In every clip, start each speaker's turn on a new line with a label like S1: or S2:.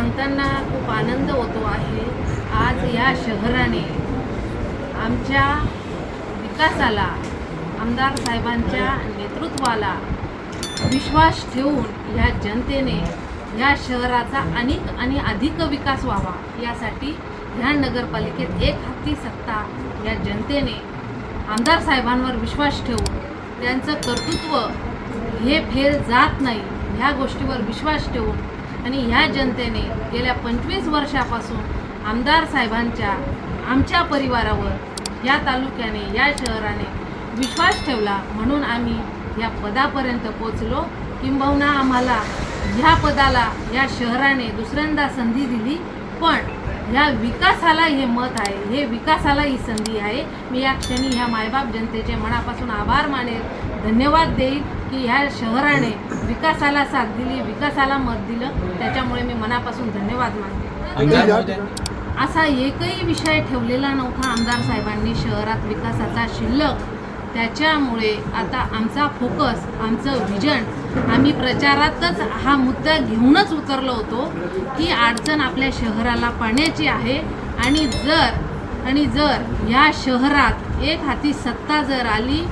S1: सांगताना खूप आनंद होतो आहे. आज या शहराने आमच्या विकासाला आमदार साहेबांच्या नेतृत्वाला विश्वास ठेवून ह्या जनतेने ह्या शहराचा अनेक आणि अधिक विकास व्हावा यासाठी ह्या नगरपालिकेत एक हत्ती सत्ता या जनतेने आमदार साहेबांवर विश्वास ठेवून त्यांचं कर्तृत्व हे फेल जात नाही ह्या गोष्टीवर विश्वास ठेवून आणि ह्या जनतेने गेल्या पंचवीस वर्षापासून आमदार साहेबांच्या आमच्या परिवारावर या तालुक्याने या शहराने विश्वास ठेवला. म्हणून आम्ही या पदापर्यंत पोचलो किंबहुना आम्हाला ह्या पदाला या शहराने दुसऱ्यांदा संधी दिली. पण ह्या विकासाला हे मत आहे हे विकासाला ही संधी आहे. मी या क्षणी ह्या मायबाप जनतेचे मनापासून आभार मानेल धन्यवाद देईल की ह्या शहराने विकासाला साथ दिली विकासाला मत दिलं. त्याच्यामुळे मी मनापासून धन्यवाद मानते. असा एकही विषय ठेवलेला नव्हता आमदार साहेबांनी शहरात विकासाचा शिल्लक. त्याच्यामुळे आता आमचा फोकस आमचं विजन आम्ही प्रचारातच हा मुद्दा घेऊनच उतरलो होतो की अडचण आपल्या शहराला पाण्याची आहे आणि जर आणि जर या शहरात एक हाती सत्ता जर आली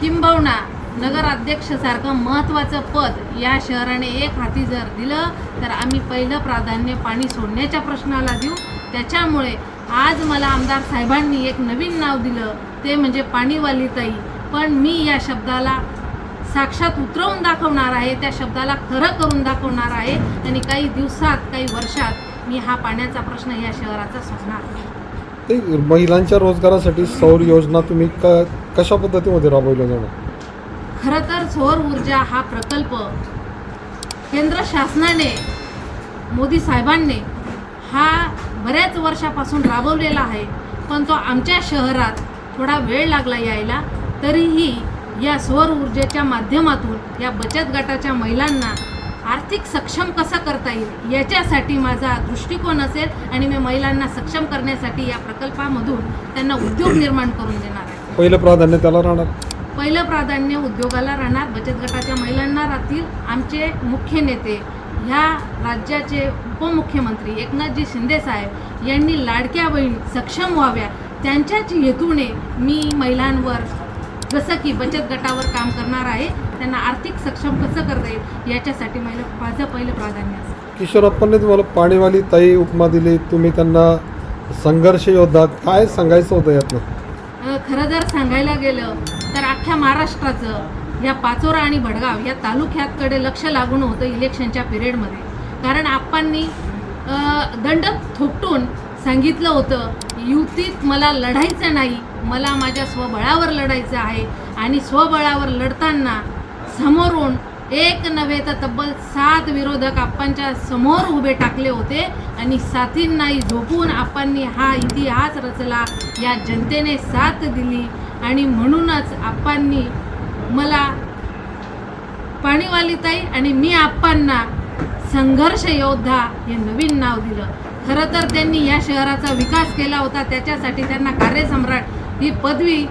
S1: किंबहुना नगराध्यक्षसारखं महत्त्वाचं पद या शहराने एक हाती जर दिलं तर आम्ही पहिलं प्राधान्य पाणी सोडण्याच्या प्रश्नाला देऊ. त्याच्यामुळे आज मला आमदार साहेबांनी एक नवीन नाव दिलं ते म्हणजे पाणीवाली ताई. पण मी या शब्दाला साक्षात उतरवून दाखवणार आहे त्या शब्दाला खरं करून दाखवणार आहे. आणि काही दिवसात काही वर्षात मी हा पाण्याचा प्रश्न या शहराचा सुटणार
S2: ते महिलांच्या रोजगारासाठी सौर योजना तुम्ही क कशा पद्धतीमध्ये राबवल्या जाणार?
S1: खरं तर सौर ऊर्जा हा प्रकल्प केंद्र शासनाने मोदी साहेबांनी हा बऱ्याच वर्षापासून राबवलेला आहे पण तो आमच्या शहरात थोडा वेळ लागला यायला तरीही या सौर ऊर्जेच्या माध्यमातून या बचत गटाच्या महिलांना आर्थिक सक्षम कसं करता येईल याच्यासाठी माझा दृष्टिकोन असेल आणि मी महिलांना सक्षम करण्यासाठी या प्रकल्पामधून त्यांना उद्योग निर्माण करून देणार आहे.
S2: पहिलं प्राधान्य त्याला राहणार?
S1: पहिलं प्राधान्य उद्योगाला राहणार बचत गटाच्या महिलांना राहतील आमचे मुख्य नेते ह्या राज्याचे उपमुख्यमंत्री एकनाथजी शिंदेसाहेब यांनी लाडक्या बहिणी सक्षम व्हाव्या. त्यांच्याच हेतूने मी महिलांवर जसं की बचत गटावर काम करणार आहे त्यांना आर्थिक सक्षम कसं करता येईल याच्यासाठी महिला माझं पहिलं प्राधान्य असेल
S2: किशोरप्पांनी तुम्हाला पाणीवाली ताई उपमा दिली तुम्ही त्यांना संघर्ष योद्धा काय सांगायचं होतं यातनं?
S1: खरं जर सांगायला गेलं तर अख्ख्या महाराष्ट्राचं या पाचोरा आणि भडगाव या तालुक्याकडे लक्ष लागून होतं इलेक्शनच्या पिरियडमध्ये. कारण आप्पांनी दंड थोपटून सांगितलं होतं युतीत मला लढायचं नाही मला माझ्या स्वबळावर लढायचं आहे. आणि स्वबळावर लढताना समोरून एक नव्हे तर तब्बल सात विरोधक आप्पांच्या समोर उभे टाकले होते आणि साथींनाही झोपून आप्पांनी हा इतिहास रचला या जनतेने साथ दिली. आणि म्हणूनच आप्पांनी मला पाणीवालीताई आणि मी आप्पांना संघर्ष योद्धा हे नवीन नाव दिलं. खरं तर त्यांनी या शहराचा विकास केला होता त्याच्यासाठी त्यांना कार्यसम्राट ही पदवी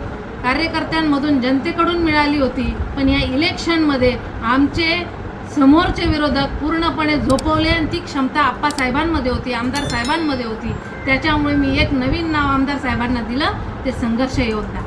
S1: कार्यकर्त्यांमधून जनतेकडून मिळाली होती. पण या इलेक्शनमध्ये आमचे समोरचे विरोधक पूर्णपणे झोपवले आणि ती क्षमता आप्पा साहेबांमध्ये होती आमदार साहेबांमध्ये होती. त्याच्यामुळे मी एक नवीन नाव आमदार साहेबांना दिलं ते संघर्ष योद्धा.